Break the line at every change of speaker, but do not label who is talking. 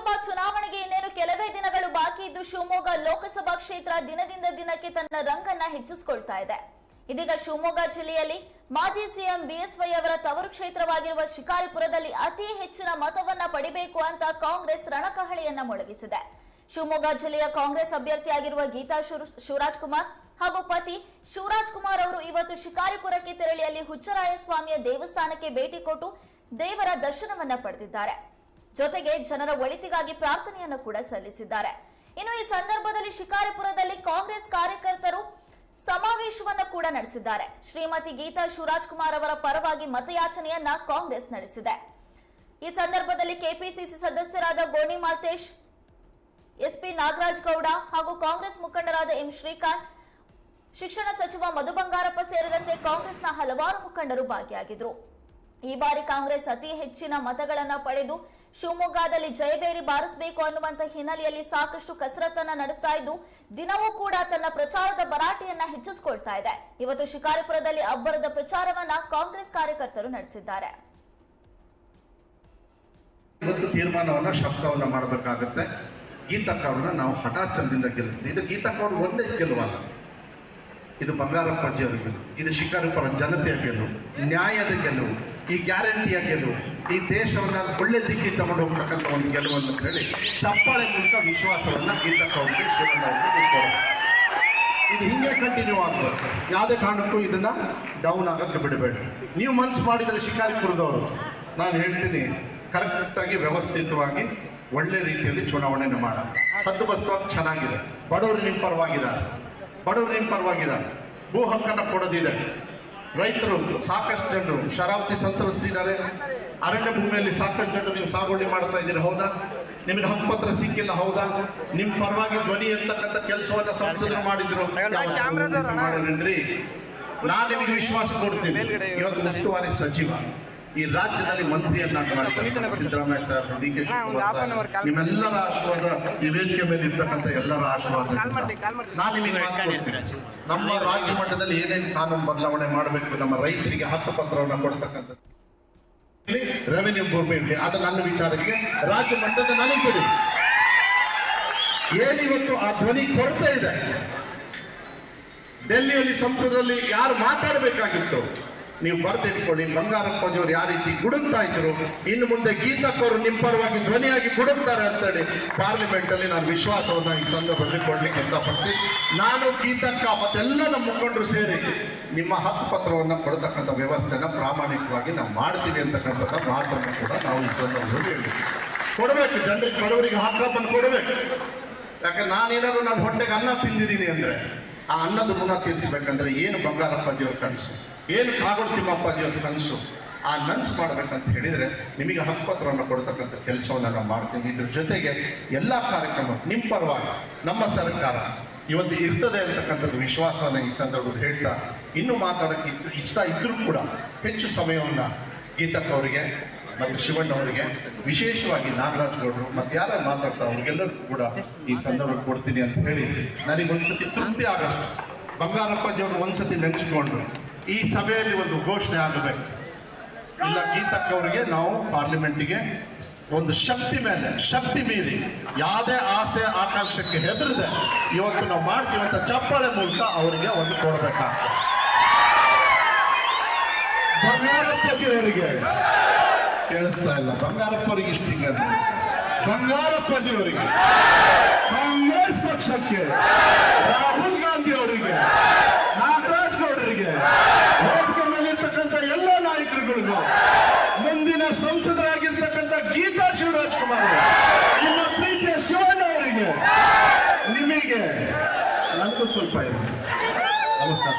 ಲೋಕಸಭಾ ಚುನಾವಣೆಗೆ ಇನ್ನೇನು ಕೆಲವೇ ದಿನಗಳು ಬಾಕಿ ಇದ್ದು ಶಿವಮೊಗ್ಗ ಲೋಕಸಭಾ ಕ್ಷೇತ್ರ ದಿನದಿಂದ ದಿನಕ್ಕೆ ತನ್ನ ರಂಗನ್ನ ಹೆಚ್ಚಿಸಿಕೊಳ್ತಾ ಇದೆ. ಇದೀಗ ಶಿವಮೊಗ್ಗ ಜಿಲ್ಲೆಯಲ್ಲಿ ಮಾಜಿ ಸಿಎಂ ಬಿಎಸ್ವೈ ಅವರ ತವರು ಕ್ಷೇತ್ರವಾಗಿರುವ ಶಿಕಾರಿಪುರದಲ್ಲಿ ಅತಿ ಹೆಚ್ಚಿನ ಮತವನ್ನ ಪಡಿಬೇಕು ಅಂತ ಕಾಂಗ್ರೆಸ್ ರಣಕಹಳೆಯನ್ನ ಮೊಳಗಿಸಿದೆ. ಶಿವಮೊಗ್ಗ ಜಿಲ್ಲೆಯ ಕಾಂಗ್ರೆಸ್ ಅಭ್ಯರ್ಥಿಯಾಗಿರುವ ಗೀತಾ ಶಿವರಾಜ್ ಕುಮಾರ್ ಹಾಗೂ ಪತಿ ಶಿವರಾಜ್ ಕುಮಾರ್ ಅವರು ಇವತ್ತು ಶಿಕಾರಿಪುರಕ್ಕೆ ತೆರಳಿ ಅಲ್ಲಿ ಹುಚ್ಚರಾಯಸ್ವಾಮಿಯ ದೇವಸ್ಥಾನಕ್ಕೆ ಭೇಟಿ ಕೊಟ್ಟು ದೇವರ ದರ್ಶನವನ್ನ ಪಡೆದಿದ್ದಾರೆ. ಜೊತೆಗೆ ಜನರ ಒಳಿತಿಗಾಗಿ ಪ್ರಾರ್ಥನೆಯನ್ನು ಕೂಡ ಸಲ್ಲಿಸಿದ್ದಾರೆ. ಇನ್ನು ಈ ಸಂದರ್ಭದಲ್ಲಿ ಶಿಕಾರಿಪುರದಲ್ಲಿ ಕಾಂಗ್ರೆಸ್ ಕಾರ್ಯಕರ್ತರು ಸಮಾವೇಶವನ್ನು ಕೂಡ ನಡೆಸಿದ್ದಾರೆ. ಶ್ರೀಮತಿ ಗೀತಾ ಶಿವರಾಜ್ ಕುಮಾರ್ ಅವರ ಪರವಾಗಿ ಮತಯಾಚನೆಯನ್ನ ಕಾಂಗ್ರೆಸ್ ನಡೆಸಿದೆ. ಈ ಸಂದರ್ಭದಲ್ಲಿ ಕೆಪಿಸಿಸಿ ಸದಸ್ಯರಾದ ಗೋಣಿ ಮಾಲ್ತೇಶ್, ಎಸ್ಪಿ ನಾಗರಾಜ್ ಗೌಡ ಹಾಗೂ ಕಾಂಗ್ರೆಸ್ ಮುಖಂಡರಾದ ಎಂ ಶ್ರೀಕಾಂತ್, ಶಿಕ್ಷಣ ಸಚಿವ ಮಧು ಬಂಗಾರಪ್ಪ ಸೇರಿದಂತೆ ಕಾಂಗ್ರೆಸ್ನ ಹಲವಾರು ಮುಖಂಡರು ಭಾಗಿಯಾಗಿದ್ರು. ಈ ಬಾರಿ ಕಾಂಗ್ರೆಸ್ ಅತಿ ಹೆಚ್ಚಿನ ಮತಗಳನ್ನು ಪಡೆದು ಶಿವಮೊಗ್ಗದಲ್ಲಿ ಜಯಬೇರಿ ಬಾರಿಸಬೇಕು ಅನ್ನುವಂತ ಹಿನ್ನೆಲೆಯಲ್ಲಿ ಸಾಕಷ್ಟು ಕಸರತ್ತನ್ನ ನಡೆಸ್ತಾ ಇದ್ದು, ದಿನವೂ ಕೂಡ ತನ್ನ ಪ್ರಚಾರದ ಭರಾಟೆಯನ್ನ ಹೆಚ್ಚಿಸಿಕೊಳ್ತಾ ಇದೆ. ಇವತ್ತು ಶಿಕಾರಿಪುರದಲ್ಲಿ ಅಬ್ಬರದ ಪ್ರಚಾರವನ್ನ ಕಾಂಗ್ರೆಸ್ ಕಾರ್ಯಕರ್ತರು ನಡೆಸಿದ್ದಾರೆ.
ಇವತ್ತು ತೀರ್ಮಾನವನ್ನ ಶಬ್ದವನ್ನ ಮಾಡಬೇಕಾಗತ್ತೆ. ಗೀತಕ್ಕ ಅವ್ರನ್ನ ನಾವು ಹಠಾಚಲದಿಂದ ಗೆಲ್ಲಿಸ್ತೀವಿ. ಇದು ಗೀತಕ್ಕ ಒಂದೇ ಗೆಲುವಲ್ಲ ಇದು ಬಂಗಾರಪ್ಪಾಜಿ ಅವರ ಗೆಲುವು. ಇದು ಶಿಕಾರಿಪುರ ಜನತೆಯ ಗೆಲುವು. ನ್ಯಾಯದ ಗೆಲುವು. ಈ ಗ್ಯಾರಂಟಿಯ ಗೆಲುವು ಈ ದೇಶವನ್ನ ಒಳ್ಳೆ ದಿಕ್ಕಿಗೆ ತಗೊಂಡು ಹೋಗ್ತಕ್ಕಂಥ ಒಂದು ಗೆಲುವನ್ನು ಹೇಳಿ ಚಪ್ಪಾಳೆ ಮೂಲಕ ವಿಶ್ವಾಸವನ್ನ ಅವ್ರಿಗೆ ಶಿವಣ್ಣ ಇದು ಹಿಂಗೆ ಕಂಟಿನ್ಯೂ ಆಗ್ಬೇಕು ಯಾವುದೇ ಕಾರಣಕ್ಕೂ ಇದನ್ನ ಡೌನ್ ಆಗಕ್ಕೆ ಬಿಡಬೇಡಿ. ನೀವು ಮನ್ಸು ಮಾಡಿದರೆ ಶಿಕಾರಿಪುರದವರು ನಾನು ಹೇಳ್ತೀನಿ ಕರೆಕ್ಟಾಗಿ ವ್ಯವಸ್ಥಿತವಾಗಿ ಒಳ್ಳೆ ರೀತಿಯಲ್ಲಿ ಚುನಾವಣೆಯನ್ನು ಮಾಡ. ಹದ್ದು ಬಸ್ತವಾಗಿ ಚೆನ್ನಾಗಿದೆ. ಬಡವರು ನಿಮ್ಮ ಪರವಾಗಿದ್ದಾರೆ. ಬಡವರು ನಿಮ್ಮ ಪರವಾಗಿದ್ದಾರೆ. ಭೂ ಹಕ್ಕನ್ನು ಕೊಡೋದಿದೆ. ರೈತರು ಸಾಕಷ್ಟು ಜನರು ಶರಾವತಿ ಸಂತರಿಸ್ತಿದ್ದಾರೆ ಅರಣ್ಯ ಭೂಮಿಯಲ್ಲಿ ಸಾಕಷ್ಟು ಜನರು ನೀವು ಸಾಗುವಳಿ ಮಾಡ್ತಾ ಇದ್ದೀರಿ ಹೌದಾ? ನಿಮಗೆ ಹಕ್ಕುಪತ್ರ ಸಿಕ್ಕಿಲ್ಲ ಹೌದಾ? ನಿಮ್ಮ ಪರವಾಗಿ ಧ್ವನಿ ಎತ್ತಕ್ಕಂಥ ಕೆಲಸವನ್ನ ಸಂಸದರು ಮಾಡಿದ್ರು. ಮಾಡಿದ್ರಿ ಮಾಡಿರೇನ್ರಿ ನಾನು ನಿಮಗೆ ವಿಶ್ವಾಸ ಕೊಡ್ತೀನಿ. ಇವತ್ತು ಉಸ್ತುವಾರಿ ಸಚಿವ. ಈ ರಾಜ್ಯದಲ್ಲಿ ಮಂತ್ರಿಯನ್ನಾಗಿ ಮಾಡಿದ್ದಾರೆ. Siddaramaiah sir D K Shivakumar sir ನಿಮ್ಮೆಲ್ಲರ ಆಶೀರ್ವಾದ ಈ ವೇದಿಕೆ ಮೇಲೆ ಇರ್ತಕ್ಕಂಥ ಎಲ್ಲರ ಆಶೀರ್ವಾದ ನಾನು ನಿಮಗೆ ಕೊಡ್ತೀನಿ. ನಮ್ಮ ರಾಜ್ಯ ಮಟ್ಟದಲ್ಲಿ ಏನೇನು ಕಾನೂನು ಬದಲಾವಣೆ ಮಾಡಬೇಕು ನಮ್ಮ ರೈತರಿಗೆ ಹಕ್ಕು ಪತ್ರವನ್ನು ಕೊಡ್ತಕ್ಕಂಥ ರೆವೆನ್ಯೂ ಇರಲಿ ಅದು ನನ್ನ ವಿಚಾರಕ್ಕೆ ರಾಜ್ಯ ಮಟ್ಟದ ನನಗೆ ಕೊಡಿ ಏನಿವತ್ತು ಆ ಧ್ವನಿ ಕೊರತೆ ಇದೆ? ಡೆಲ್ಲಿಯಲ್ಲಿ ಸಂಸದರಲ್ಲಿ ಯಾರು ಮಾತಾಡಬೇಕಾಗಿತ್ತು? ನೀವು ಬರೆದಿಟ್ಕೊಳ್ಳಿ ಬಂಗಾರಪ್ಪಜಿಯವರು ಯಾವ ರೀತಿ ಗುಡುಕ್ತಾ ಇದ್ರು ಇನ್ನು ಮುಂದೆ ಗೀತಕ್ಕವರು ನಿಮ್ಮ ಪರವಾಗಿ ಧ್ವನಿಯಾಗಿ ಗುಡುಕ್ತಾರೆ ಅಂತೇಳಿ ಪಾರ್ಲಿಮೆಂಟ್ ಅಲ್ಲಿ ನಾನು ವಿಶ್ವಾಸವನ್ನ ಈ ಸಂದರ್ಭದಲ್ಲಿ ಕೊಡ್ಲಿಕ್ಕೆ ಇಷ್ಟಪಡ್ತೀನಿ. ನಾನು ಗೀತಕ್ಕ ಮತ್ತೆಲ್ಲ ನಮ್ಮ ಮುಖಂಡರು ಸೇರಿ ನಿಮ್ಮ ಹಕ್ಕು ಪತ್ರವನ್ನು ಕೊಡತಕ್ಕಂಥ ವ್ಯವಸ್ಥೆನ ಪ್ರಾಮಾಣಿಕವಾಗಿ ನಾವು ಮಾಡ್ತೀವಿ ಅಂತಕ್ಕಂಥ ಮಾತನ್ನು ಕೂಡ ನಾವು ಈ ಸಂದರ್ಭದಲ್ಲಿ ಹೇಳ್ತೀವಿ ಕೊಡಬೇಕು, ಜನರಿಗೆ ಬಡವರಿಗೆ ಹಕ್ಕನ್ನು ಕೊಡಬೇಕು. ಯಾಕಂದ್ರೆ ನಾನೇನಾದ್ರು ನನ್ನ ಹೊಟ್ಟೆಗೆ ಅನ್ನ ತಿಂದಿದ್ದೀನಿ ಅಂದ್ರೆ, ಆ ಅನ್ನದ ಗುಣ ತೀರಿಸ್ಬೇಕಂದ್ರೆ ಏನು ಬಂಗಾರಪ್ಪಾಜಿಯವ್ರ ಕನಸು? ಏನು ಕಾಗೋಡು ತಿಮ್ಮಪ್ಪಾಜಿಯವ್ರ ಕನಸು? ಆ ನನ್ಸ್ ಮಾಡ್ಬೇಕಂತ ಹೇಳಿದ್ರೆ ನಿಮಗೆ ಹಕ್ಕುಪತ್ರವನ್ನು ಕೊಡ್ತಕ್ಕಂಥ ಕೆಲಸವನ್ನು ನಾನು ಮಾಡ್ತೀವಿ. ಇದ್ರ ಜೊತೆಗೆ ಎಲ್ಲ ಕಾರ್ಯಕ್ರಮ ನಿಮ್ಮ ಪರವಾಗಿ, ನಮ್ಮ ಸರ್ಕಾರ ಇವತ್ತು ಇರ್ತದೆ ಅಂತಕ್ಕಂಥದ್ದು ವಿಶ್ವಾಸವನ್ನು ಈ ಸಂದರ್ಭದಲ್ಲಿ ಹೇಳ್ತಾ, ಇನ್ನೂ ಮಾತಾಡೋಕ್ಕೆ ಇಷ್ಟ ಇದ್ದರೂ ಕೂಡ ಹೆಚ್ಚು ಸಮಯವನ್ನು ಗೀತಕ್ಕ ಅವರಿಗೆ ಮತ್ತು ಶಿವಣ್ಣ ಅವರಿಗೆ, ವಿಶೇಷವಾಗಿ ನಾಗರಾಜ್ ಗೌಡರು ಮತ್ತು ಯಾರು ಮಾತಾಡ್ತಾ ಅವ್ರಿಗೆಲ್ಲರಿಗೂ ಕೂಡ ಈ ಸಂದರ್ಭ ಕೊಡ್ತೀನಿ ಅಂತ ಹೇಳಿ ನನಗೆ ಒಂದ್ಸತಿ ತೃಪ್ತಿ ಆಗಷ್ಟು. ಬಂಗಾರಪ್ಪಾಜಿ ಅವರು ಒಂದ್ಸತಿ ನೆನೆಸ್ಕೊಂಡ್ರು. ಈ ಸಭೆಯಲ್ಲಿ ಒಂದು ಘೋಷಣೆ ಆಗಬೇಕು. ಇಲ್ಲ ಗೀತಕ್ಕ ಅವರಿಗೆ ನಾವು ಪಾರ್ಲಿಮೆಂಟಿಗೆ ಒಂದು ಶಕ್ತಿ ಮೇಲೆ, ಶಕ್ತಿ ಮೀರಿ, ಯಾವುದೇ ಆಸೆ ಆಕಾಂಕ್ಷಕ್ಕೆ ಹೆದರದೆ ಇವತ್ತು ನಾವು ಮಾಡ್ತೀವಿ ಅಂತ ಚಪ್ಪಾಳೆ ಮೂಲಕ ಅವರಿಗೆ ಒಂದು ಕೊಡಬೇಕಾಗ್ತದೆ. ಬಂಗಾರಪ್ಪಜಿಯವರಿಗೆ ಕೇಳಿಸ್ತಾ ಇಲ್ಲ. ಬಂಗಾರಪ್ಪ ಅವರಿಗೆ ಇಷ್ಟ ಹಿಂಗೆ ಅಂದ್ರೆ. ಬಂಗಾರಪ್ಪಾಜಿ ಅವರಿಗೆ ಕಾಂಗ್ರೆಸ್ ಪಕ್ಷಕ್ಕೆ ರಾಹುಲ್ ಗಾಂಧಿ ಅವರಿಗೆ ನಾಗರಾಜ್ ಗೌಡರಿಗೆ ವೇದಿಕೆ ಮೇಲಿರ್ತಕ್ಕಂಥ ಎಲ್ಲ ನಾಯಕರುಗಳಿಗೂ ಮುಂದಿನ ಸಂಸದರಾಗಿರ್ತಕ್ಕಂಥ ಗೀತಾ ಶಿವರಾಜ್ ಕುಮಾರ್ ನಿಮ್ಮ ಪ್ರೀತಿಯ ಶಿವಣ್ಣ ಅವರಿಗೆ ನಿಮಗೆ ನನಗೂ ಸ್ವಲ್ಪ ಇದೆ. ನಮಸ್ಕಾರ.